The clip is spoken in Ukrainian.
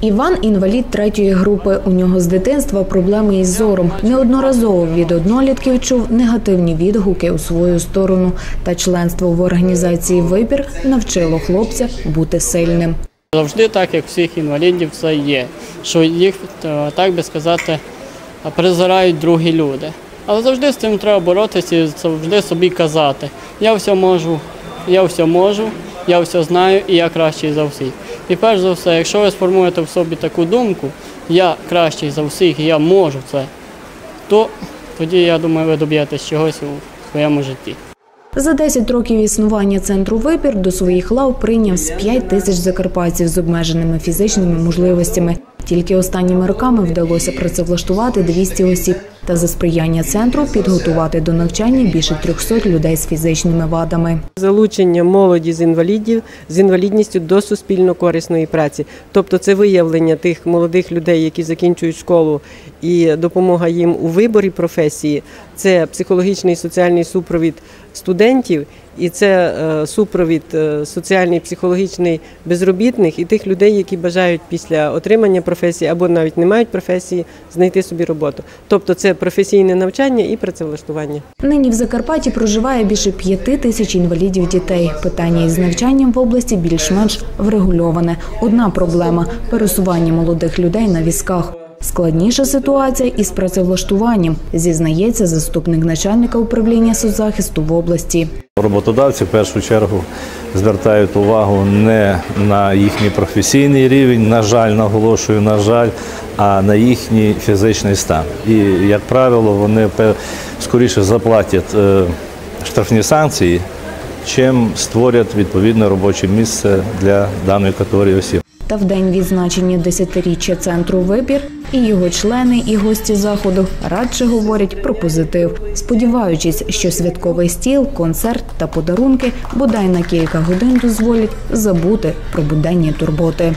Іван інвалід третьої групи. У нього з дитинства проблеми із зором. Неодноразово від однолітків чув негативні відгуки у свою сторону. Та членство в організації Вибір навчило хлопця бути сильним. Завжди так, як всіх інвалідів, це є, що їх, е, так би сказати, презирають другі люди. Але завжди з цим треба боротися і завжди собі казати. Я все можу, я все можу, я все знаю і я кращий за всіх. І перш за все, якщо ви сформуєте в собі таку думку, я кращий за всіх, я можу це, то тоді, я думаю, ви доб'єтесь чогось у своєму житті. За 10 років існування центру вибір до своїх лав прийняв з 5 тисяч закарпатців з обмеженими фізичними можливостями. Тільки останніми роками вдалося працевлаштувати 200 осіб та за сприяння центру підготувати до навчання більше 300 людей з фізичними вадами. Залучення молоді з інвалідів з інвалідністю до суспільно корисної праці, тобто це виявлення тих молодих людей, які закінчують школу, і допомога їм у виборі професії. Це психологічний і соціальний супровід студентів, і це е, супровід е, соціальний, психологічний безробітних і тих людей, які бажають після отримання професії або навіть не мають професії, знайти собі роботу. Тобто це професійне навчання і працевлаштування. Нині в Закарпатті проживає більше п'яти тисяч інвалідів дітей. Питання із навчанням в області більш-менш врегульоване. Одна проблема пересування молодих людей на візках. Складніша ситуація із працевлаштуванням, зізнається заступник начальника управління соцзахисту в області. Роботодавці в першу чергу звертають увагу не на їхній професійний рівень, на жаль, наголошую, на жаль, а на їхній фізичний стан. І, як правило, вони скоріше заплатять е, штрафні санкції, чим створять відповідне робоче місце для даної категорії осіб. Та в день відзначення десятиріччя центру вибір і його члени і гості заходу радше говорять про позитив, сподіваючись, що святковий стіл, концерт та подарунки бодай на кілька годин дозволять забути про буденні турботи.